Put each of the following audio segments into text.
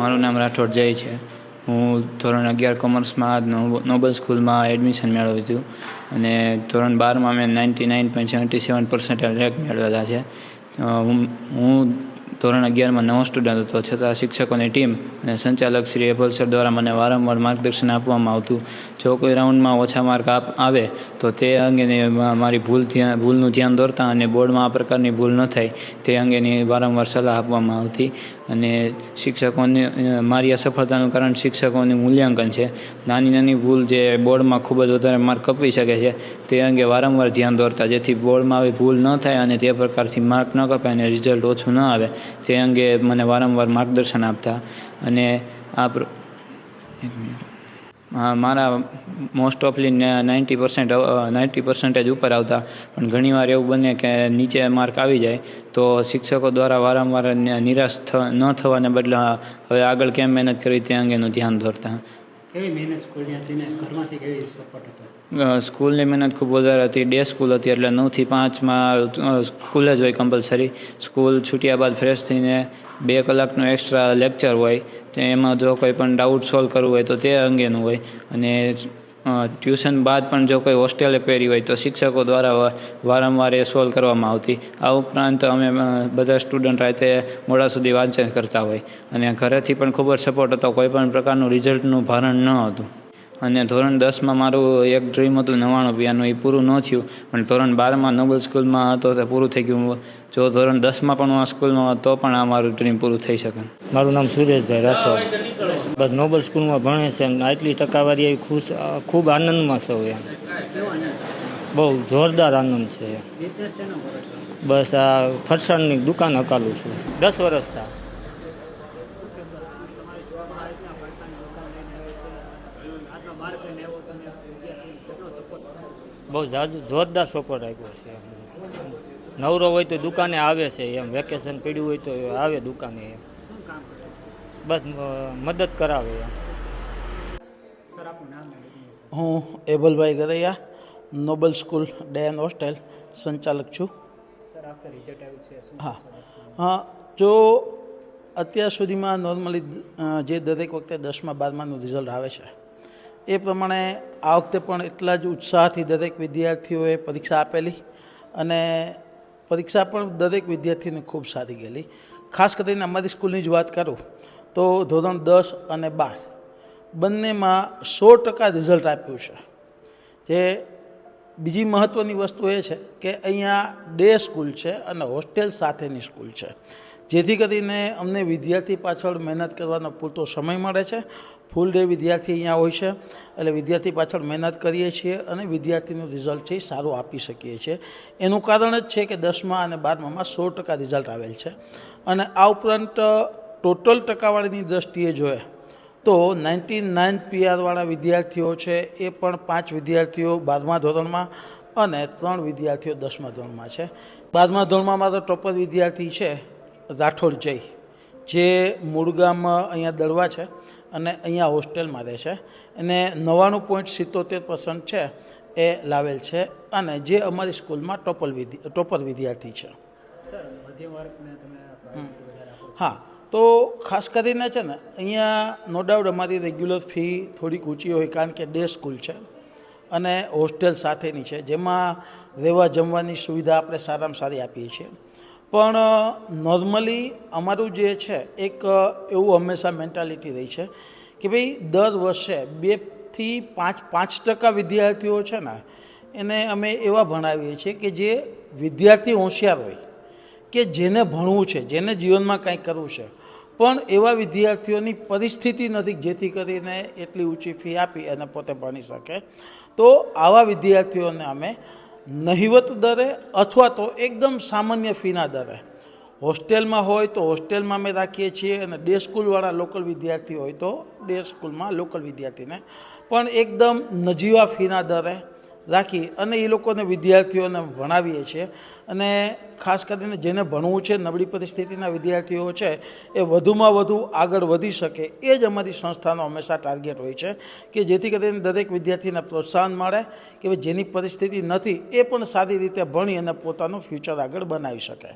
મારું નામ રાઠોડ જય છે. હું ધોરણ અગિયાર કોમર્સમાં નોબલ સ્કૂલમાં એડમિશન મેળવ્યું હતું. અને ધોરણ બારમાં મેં ninety nine point seventy seven percent rank મેળવેલા છે. હું ધોરણ અગિયારમાં નવો સ્ટુડન્ટ હતો. છતાં શિક્ષકોની ટીમ અને સંચાલક શ્રી એપલ સર દ્વારા મને વારંવાર માર્ગદર્શન આપવામાં આવતું. જો કોઈ રાઉન્ડમાં ઓછા માર્ક આપ, આવે, તો તે અંગેની મારી ભૂલ ધ્યાન ભૂલનું ધ્યાન દોરતા અને બોર્ડમાં આ પ્રકારની ભૂલ ન થાય, તે અંગેની વારંવાર સલાહ આપવામાં આવતી. અને શિક્ષકોને મારી અસફળતાનું કારણ શિક્ષકોનું મૂલ્યાંકન છે. નાની નાની ભૂલ જે બોર્ડમાં ખૂબ જ વધારે માર્ક કપી શકે છે, તે અંગે વારંવાર ધ્યાન દોરતા. જેથી બોર્ડમાં આવી ભૂલ ન થાય અને તે પ્રકારથી માર્ક ન કપાય અને રિઝલ્ટ ઓછું ન આવે. તે અંગે મને વારંવાર માર્ગદર્શન આપતા અને આ મારા મોસ્ટ ઓફલી નાઇન્ટી પર્સન્ટ નાઇન્ટી પર્સન્ટેજ ઉપર આવતા. પણ ઘણીવાર એવું બને કે નીચે માર્ક આવી જાય તો શિક્ષકો દ્વારા વારંવાર નિરાશ ન થવાને બદલે હવે આગળ કેમ મહેનત કરવી તે અંગેનું ધ્યાન દોરતા સ્કૂલની મહેનત ખૂબ વધારે હતી. ડે સ્કૂલ હતી એટલે નવથી પાંચમાં સ્કૂલે જ હોય કમ્પલસરી સ્કૂલ છૂટ્યા બાદ ફ્રેશ થઈને બે કલાકનું એક્સ્ટ્રા લેક્ચર હોય, તો એમાં જો કોઈ પણ ડાઉટ સોલ્વ કરવું હોય તો તે અંગેનું હોય. અને ટ્યુશન બાદ પણ જો કોઈ હોસ્ટેલે પહેરી હોય તો શિક્ષકો દ્વારા વારંવાર એ સોલ્વ કરવામાં આવતી. આ ઉપરાંત અમે બધા સ્ટુડન્ટ રાતે મોડા સુધી વાંચન કરતા હોય. અને ઘરેથી પણ ખૂબ જ સપોર્ટ હતો. કોઈ પણ પ્રકારનું રિઝલ્ટનું ભારણ ન હતું. અને ધોરણ દસમાં મારું એક ડ્રીમ હતું નવાણું પિયાનું. એ પૂરું ન થયું. પણ ધોરણ બારમાં નોબલ સ્કૂલમાં હતો તો પૂરું થઈ ગયું. જો ધોરણ દસમાં પણ હું આ સ્કૂલમાં તો પણ આ મારું ડ્રીમ પૂરું થઈ શકે. મારું નામ સુરેશભાઈ રાઠોડ. બસ નોબલ સ્કૂલમાં ભણે છે અને આટલી ટકાવારી એવી ખુશ, ખૂબ આનંદમાં સૌ એમ. બહુ જોરદાર આનંદ છે બસ આ ફરસાણની દુકાન હકાલું છું. દસ વર્ષ થયા આટલો માર્ક લઈને આવ્યો તમે વિદ્યાર્થીને કેટલો સપોર્ટ બહુ જોરદાર સપોર્ટ આપ્યો છે નવરો હોય તો દુકાને આવે છે એમ. વેકેશન પડ્યું હોય તો આવે દુકાને એમ. બસ મદદ કરાવે. હું એબલભાઈ ગરૈયા નોબલ સ્કૂલ ડેન હોસ્ટેલ સંચાલક છું. સર આ વખતે રિઝલ્ટ આવ્યું છે શું હા. હા જો અત્યાર સુધીમાં નોર્મલી જે દરેક વખતે દસમા બારમાનું રિઝલ્ટ આવે છે એ પ્રમાણે આ વખતે પણ એટલા જ ઉત્સાહથી દરેક વિદ્યાર્થીઓએ પરીક્ષા આપેલી અને પરીક્ષા પણ દરેક વિદ્યાર્થીને ખૂબ સારી ગયેલી. ખાસ કરીને અમારી સ્કૂલની જ વાત કરું તો ધોરણ દસ અને બાર બંનેમાં સો ટકા રિઝલ્ટ આપ્યું છે. જે બીજી મહત્ત્વની વસ્તુ એ છે કે અહીંયા ડે સ્કૂલ છે અને હોસ્ટેલ સાથેની સ્કૂલ છે. જેથી કરીને અમને વિદ્યાર્થી પાછળ મહેનત કરવાનો પૂરતો સમય મળે છે. ફૂલ ડે વિદ્યાર્થી અહીંયા હોય છે એટલે વિદ્યાર્થી પાછળ મહેનત કરીએ છીએ અને વિદ્યાર્થીનું રિઝલ્ટ છે એ સારું આપી શકીએ છીએ. એનું કારણ જ છે કે દસમા અને બારમામાં સો ટકા રિઝલ્ટ આવેલ છે. અને આ ઉપરાંત ટોટલ ટકાવારીની દ્રષ્ટિએ જોઈએ તો નાઇન્ટી નાઇન પીઆરવાળા વિદ્યાર્થીઓ છે, એ પણ પાંચ વિદ્યાર્થીઓ બારમા ધોરણમાં અને ત્રણ વિદ્યાર્થીઓ દસમા ધોરણમાં છે. બારમા ધોરણમાં મારો ટોપર વિદ્યાર્થી છે, રાઠોડ જય, જે મૂળગામ અહીંયા દળવા છે અને અહીંયા હોસ્ટેલમાં રહે છે. અને નવ્વાણું પોઈન્ટ સિત્તોતેર પર્સન્ટ છે, એ લાવેલ છે અને જે અમારી સ્કૂલમાં ટોપર વિદ્યા, ટોપર વિદ્યાર્થી છે. હા તો ખાસ કરીને છે ને અહીંયા નો ડાઉટ અમારી રેગ્યુલર ફી થોડીક ઊંચી હોય કારણ કે ડે સ્કૂલ છે અને હોસ્ટેલ સાથેની છે જેમાં રહેવા જમવાની સુવિધા આપણે સારામાં સારી આપીએ છીએ. પણ નોર્મલી અમારું જે છે એક એવું હંમેશા મેન્ટાલિટી રહી છે કે ભાઈ દર વર્ષે બેથી પાંચ પાંચ ટકા વિદ્યાર્થીઓ છે ને એને અમે એવા ભણાવીએ છીએ કે જે વિદ્યાર્થી હોશિયાર હોય. કે જેને ભણવું છે, જેને જીવનમાં કંઈક કરવું છે. પણ એવા વિદ્યાર્થીઓની પરિસ્થિતિ નથી જેથી કરીને એટલી ઊંચી ફી આપી અને પોતે ભણી શકે. તો આવા વિદ્યાર્થીઓને અમે નહિવત દરે અથવા તો એકદમ સામાન્ય ફીના દરે. હોસ્ટેલમાં હોય તો હોસ્ટેલમાં અમે રાખીએ છીએ અને ડે સ્કૂલવાળા લોકલ વિદ્યાર્થી હોય તો ડે સ્કૂલમાં લોકલ વિદ્યાર્થીને. પણ એકદમ નજીવા ફીના દરે રાખી અને એ લોકોને વિદ્યાર્થીઓને ભણાવીએ છીએ. અને ખાસ કરીને જેને ભણવું છે નબળી પરિસ્થિતિના વિદ્યાર્થીઓ છે એ વધુમાં વધુ આગળ વધી શકે એ જ અમારી સંસ્થાનો હંમેશા ટાર્ગેટ હોય છે કે જેથી કરીને દરેક વિદ્યાર્થીને પ્રોત્સાહન મળે કે જેની પરિસ્થિતિ નથી એ પણ સારી રીતે ભણી અને પોતાનું ફ્યુચર આગળ બનાવી શકે.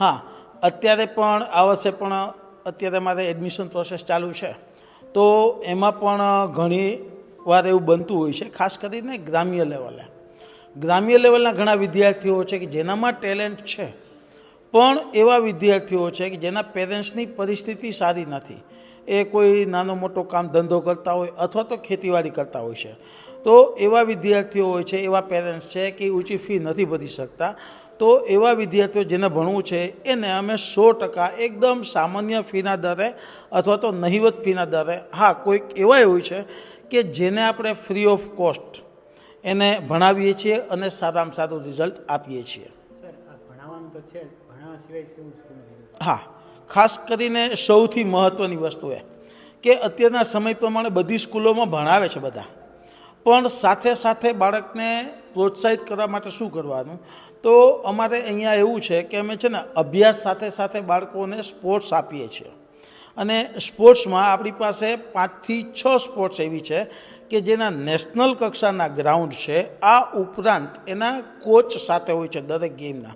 હા અત્યારે પણ આ વર્ષે પણ અત્યારે મારે એડમિશન પ્રોસેસ ચાલુ છે. તો એમાં પણ ઘણી વાર એવું બનતું હોય છે, ખાસ કરીને ગ્રામ્ય લેવલે. ગ્રામ્ય લેવલના ઘણા વિદ્યાર્થીઓ છે કે જેનામાં ટેલેન્ટ છે. પણ એવા વિદ્યાર્થીઓ છે કે જેના પેરેન્ટ્સની પરિસ્થિતિ સારી નથી. એ કોઈ નાનો મોટો કામ ધંધો કરતા હોય અથવા તો ખેતીવાડી કરતા હોય છે. તો એવા વિદ્યાર્થીઓ હોય છે, એવા પેરેન્ટ્સ છે કે ઊંચી ફી નથી ભરી શકતા. તો એવા વિદ્યાર્થીઓ જેને ભણવું છે એને અમે સો ટકા એકદમ સામાન્ય ફીના દરે અથવા તો નહિવત ફીના દરે હા કોઈક એવા હોય છે કે જેને આપણે ફ્રી ઓફ કોસ્ટ એને ભણાવીએ છીએ અને સારામાં સારું રિઝલ્ટ આપીએ છીએ. હા ખાસ કરીને સૌથી મહત્ત્વની વસ્તુ એ કે અત્યારના સમય પ્રમાણે બધી સ્કૂલોમાં ભણાવે છે બધા. પણ સાથે સાથે બાળકને પ્રોત્સાહિત કરવા માટે શું કરવાનું? તો અમારે અહીંયા એવું છે કે અમે છે ને અભ્યાસ સાથે સાથે બાળકોને સ્પોર્ટ્સ આપીએ છીએ. અને સ્પોર્ટ્સમાં આપણી પાસે પાંચથી છ સ્પોર્ટ્સ એવી છે કે જેના નેશનલ કક્ષાના ગ્રાઉન્ડ છે. આ ઉપરાંત એના કોચ સાથે હોય છે દરેક ગેમના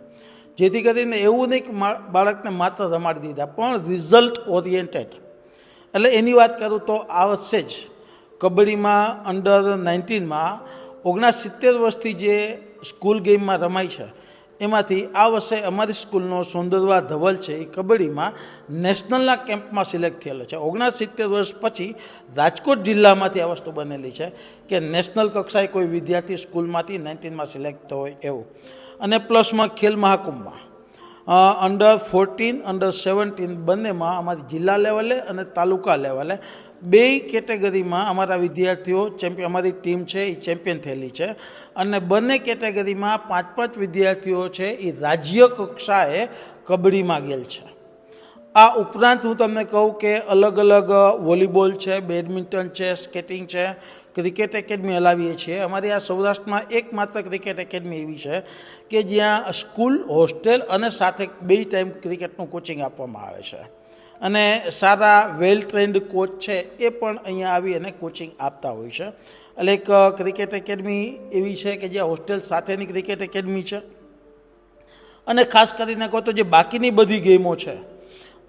જેથી કરીને એવું નહીં કે બાળકને માત્ર રમાડી દીધા, પણ રિઝલ્ટ ઓરિએન્ટેડ એટલે એની વાત કરું તો આ વર્ષે જ કબડ્ડીમાં અંડર નાઇન્ટીનમાં ઓગણસિત્તેર વર્ષથી જે સ્કૂલ ગેમમાં રમાય છે, એમાંથી આ વર્ષે અમારી સ્કૂલનો સુંદરવા ધવલ છે એ કબડ્ડીમાં નેશનલના કેમ્પમાં સિલેક્ટ થયેલો છે. ઓગણસિત્તેર વર્ષ પછી રાજકોટ જિલ્લામાંથી આ વસ્તુ બનેલી છે કે નેશનલ કક્ષાએ કોઈ વિદ્યાર્થી સ્કૂલમાંથી નાઇન્ટીનમાં સિલેક્ટ હોય એવું. અને પ્લસમાં ખેલ મહાકુંભમાં. અંડર ફોર્ટીન અંડર સેવન્ટીન બંનેમાં અમારી જિલ્લા લેવલે અને તાલુકા લેવલે બે કેટેગરીમાં અમારા વિદ્યાર્થીઓ ચેમ્પિયન અમારી ટીમ છે, એ ચેમ્પિયન થયેલી છે. અને બંને કેટેગરીમાં પાંચ પાંચ વિદ્યાર્થીઓ છે, એ રાજ્ય કક્ષાએ કબડ્ડીમાં ગયેલ છે. આ ઉપરાંત હું તમને કહું કે અલગ અલગ વોલીબોલ છે, બેડમિન્ટન છે, સ્કેટિંગ છે, ક્રિકેટ એકેડમી હલાવીએ છીએ. અમારી આ સૌરાષ્ટ્રમાં એકમાત્ર ક્રિકેટ એકેડમી એવી છે કે જ્યાં સ્કૂલ, હોસ્ટેલ અને સાથે બે ટાઈમ ક્રિકેટનું કોચિંગ આપવામાં આવે છે. અને સારા વેલ ટ્રેન્ડ કોચ છે એ પણ અહીંયા આવી અને કોચિંગ આપતા હોય છે. એટલે એક ક્રિકેટ એકેડમી એવી છે કે જ્યાં હોસ્ટેલ સાથેની ક્રિકેટ એકેડમી છે. અને ખાસ કરીને કહો તો જે બાકીની બધી ગેમો છે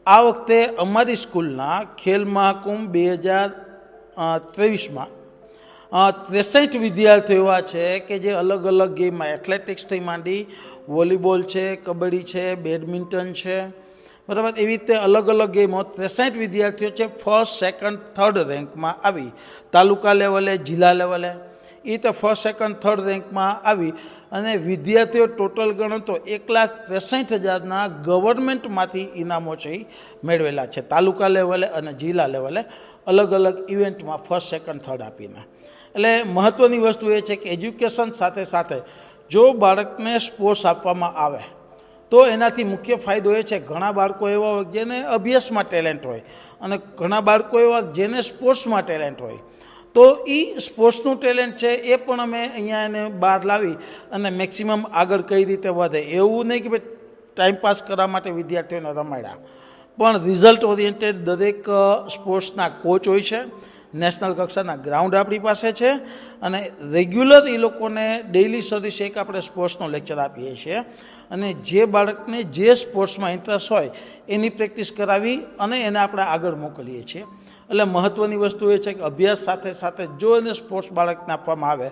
આ વખતે અમારી સ્કૂલના ખેલ મહાકુંભ બે હજાર ત્રેવીસમાં ત્રેસઠ વિદ્યાર્થીઓ એવા છે કે જે અલગ અલગ ગેમમાં એથ્લેટિક્સથી માંડી વોલીબોલ છે, કબડ્ડી છે બેડમિન્ટન છે, બરાબર? એવી રીતે અલગ અલગ ગેમો ત્રેસઠ વિદ્યાર્થીઓ છે ફર્સ્ટ સેકન્ડ થર્ડ રેન્કમાં આવી. તાલુકા લેવલે જિલ્લા લેવલે એ તો ફર્સ્ટ સેકન્ડ થર્ડ રેન્કમાં આવી અને વિદ્યાર્થીઓ ટોટલ ગણો તો એક લાખ ત્રેસઠ હજારના ગવર્મેન્ટમાંથી ઇનામો છે એ મેળવેલા છે. તાલુકા લેવલે અને જિલ્લા લેવલે અલગ અલગ ઇવેન્ટમાં ફર્સ્ટ સેકન્ડ થર્ડ આપીને. એટલે મહત્ત્વની વસ્તુ એ છે કે એજ્યુકેશન સાથે સાથે જો બાળકને સ્પોર્ટ્સ આપવામાં આવે, તો એનાથી મુખ્ય ફાયદો એ છે ઘણા બાળકો એવા હોય જેને અભ્યાસમાં ટેલેન્ટ હોય અને ઘણા બાળકો એવા જેને સ્પોર્ટ્સમાં ટેલેન્ટ હોય. તો એ સ્પોર્ટ્સનું ટેલેન્ટ છે, એ પણ અમે અહીંયા એને બહાર લાવી અને મેક્સિમમ આગળ કઈ રીતે વધે એવું નહીં કે ભાઈ ટાઈમ પાસ કરવા માટે વિદ્યાર્થીઓને રમાડ્યા. પણ રિઝલ્ટ ઓરિએન્ટેડ દરેક સ્પોર્ટ્સના કોચ હોય છે નેશનલ કક્ષાના ગ્રાઉન્ડ આપણી પાસે છે અને રેગ્યુલર એ લોકોને ડેઇલી સર્વિસ એક આપણે સ્પોર્ટ્સનો લેક્ચર આપીએ છીએ. અને જે બાળકને જે સ્પોર્ટ્સમાં ઇન્ટરેસ્ટ હોય, એની પ્રેક્ટિસ કરાવી અને એને આપણે આગળ મોકલીએ છીએ. એટલે મહત્ત્વની વસ્તુ એ છે કે અભ્યાસ સાથે સાથે જો એને સ્પોર્ટ્સ બાળકને આપવામાં આવે,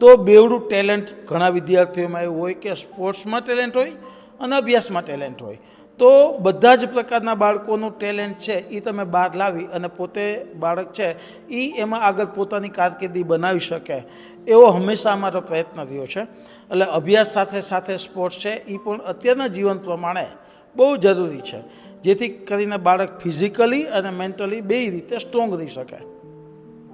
તો બેવડું ટેલેન્ટ ઘણા વિદ્યાર્થીઓમાં એવું હોય કે સ્પોર્ટ્સમાં ટેલેન્ટ હોય અને અભ્યાસમાં ટેલેન્ટ હોય. તો બધા જ પ્રકારના બાળકોનું ટેલેન્ટ છે એ તમે બહાર લાવી અને પોતે બાળક છે એ એમાં આગળ પોતાની કારકિર્દી બનાવી શકે. એવો હંમેશા અમારો પ્રયત્ન રહ્યો છે. એટલે અભ્યાસ સાથે સાથે સ્પોર્ટ્સ છે એ પણ અત્યારના જીવન પ્રમાણે બહુ જરૂરી છે. જેથી કરીને બાળક ફિઝિકલી અને મેન્ટલી બે રીતે સ્ટ્રોંગ રહી શકે.